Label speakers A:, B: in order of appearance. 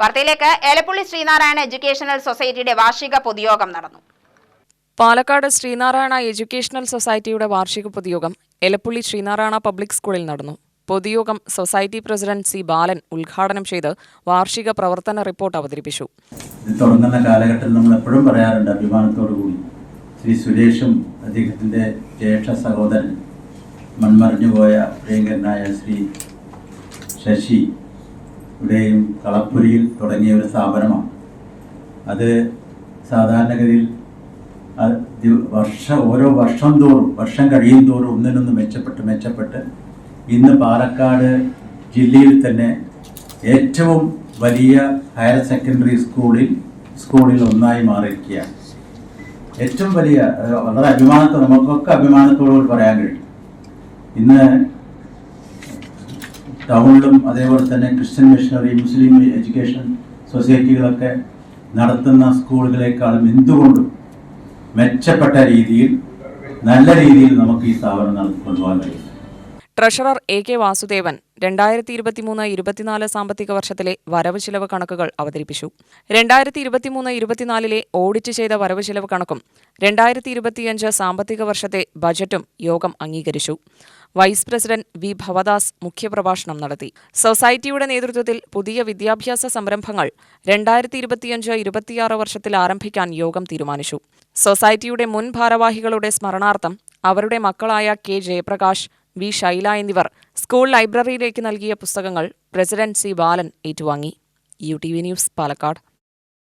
A: വാർത്തയിലേക്ക് ഏലപ്പുള്ളി ശ്രീനാരായണ എഡ്യൂക്കേഷണൽ സൊസൈറ്റിയുടെ വാർഷിക പൊതുയോഗം നടന്നു.
B: പാലക്കാട് ശ്രീനാരായണ എഡ്യൂക്കേഷണൽ സൊസൈറ്റിയുടെ വാർഷിക പൊതുയോഗം എലപ്പുള്ളി ശ്രീനാരായണ പബ്ലിക് സ്കൂളിൽ നടന്നു. പൊതുയോഗം സൊസൈറ്റി പ്രസിഡന്റ് സി ബാലൻ ഉദ്ഘാടനം ചെയ്ത് വാർഷിക പ്രവർത്തന റിപ്പോർട്ട് അവതരിപ്പിച്ചു.
C: തുടങ്ങുന്ന കാലഘട്ടത്തിൽ നമ്മൾ എപ്പോഴും പറയാറുണ്ട് അഭിമാനത്തോടു കൂടി. ശ്രീ സുരേഷും അദ്ദേഹത്തിന്റെ ജ്യേഷ്ഠ സഹോദരൻ മൺമറിഞ്ഞുപോയ പ്രിയങ്കരനായ ശ്രീ ശശി ഇവിടെയും കളപ്പുരിയിൽ തുടങ്ങിയ ഒരു സ്ഥാപനമാണ്. അത് സാധാരണഗതിയിൽ വർഷം ഓരോ വർഷം തോറും വർഷം കഴിയും തോറും ഒന്നിനൊന്ന് മെച്ചപ്പെട്ട് മെച്ചപ്പെട്ട് ഇന്ന് പാലക്കാട് ജില്ലയിൽ തന്നെ ഏറ്റവും വലിയ ഹയർ സെക്കൻഡറി സ്കൂളിൽ സ്കൂളിൽ ഒന്നായി മാറിയിരിക്കുകയാണ്. ഏറ്റവും വലിയ വളരെ അഭിമാനത്തോടെ നമുക്കൊക്കെ അഭിമാനത്തോടുകൂടി പറയാൻ കഴിയും. ഇന്ന് ടൗണിലും അതേപോലെ തന്നെ ക്രിസ്ത്യൻ മിഷണറി മുസ്ലിം എഡ്യൂക്കേഷൻ സൊസൈറ്റികളൊക്കെ നടത്തുന്ന സ്കൂളുകളെക്കാളും എന്തുകൊണ്ടും മെച്ചപ്പെട്ട രീതിയിൽ നല്ല രീതിയിൽ നമുക്ക് ഈ സ്ഥാപനം നടത്തി കൊണ്ടുപോകാൻ കഴിയും.
B: ട്രഷറർ എ കെ വാസുദേവൻ രണ്ടായിരത്തി ഇരുപത്തിമൂന്ന് ഇരുപത്തിനാല് സാമ്പത്തിക വർഷത്തിലെ വരവ് ചിലവ് കണക്കുകൾ അവതരിപ്പിച്ചു. രണ്ടായിരത്തി ഇരുപത്തിമൂന്ന് ഇരുപത്തിനാലിലെ ഓഡിറ്റ് ചെയ്ത വരവ് ചിലവ് കണക്കും രണ്ടായിരത്തി ഇരുപത്തിയഞ്ച് സാമ്പത്തിക വർഷത്തെ ബജറ്റും യോഗം അംഗീകരിച്ചു. Vice president V. ഭവദാസ് മുഖ്യപ്രഭാഷണം നടത്തി. സൊസൈറ്റിയുടെ നേതൃത്വത്തിൽ പുതിയ വിദ്യാഭ്യാസ സംരംഭങ്ങൾ രണ്ടായിരത്തി ഇരുപത്തിയഞ്ച് ഇരുപത്തിയാറ് വർഷത്തിൽ ആരംഭിക്കാൻ യോഗം തീരുമാനിച്ചു. സൊസൈറ്റിയുടെ മുൻ ഭാരവാഹികളുടെ സ്മരണാർത്ഥം അവരുടെ മക്കളായ കെ. ജയപ്രകാശ് വി. ശൈല എന്നിവർ സ്കൂൾ ലൈബ്രറിയിലേക്ക് നൽകിയ പുസ്തകങ്ങൾ പ്രസിഡന്റ് സി ബാലൻ ഏറ്റുവാങ്ങി. U T V news Palakkad.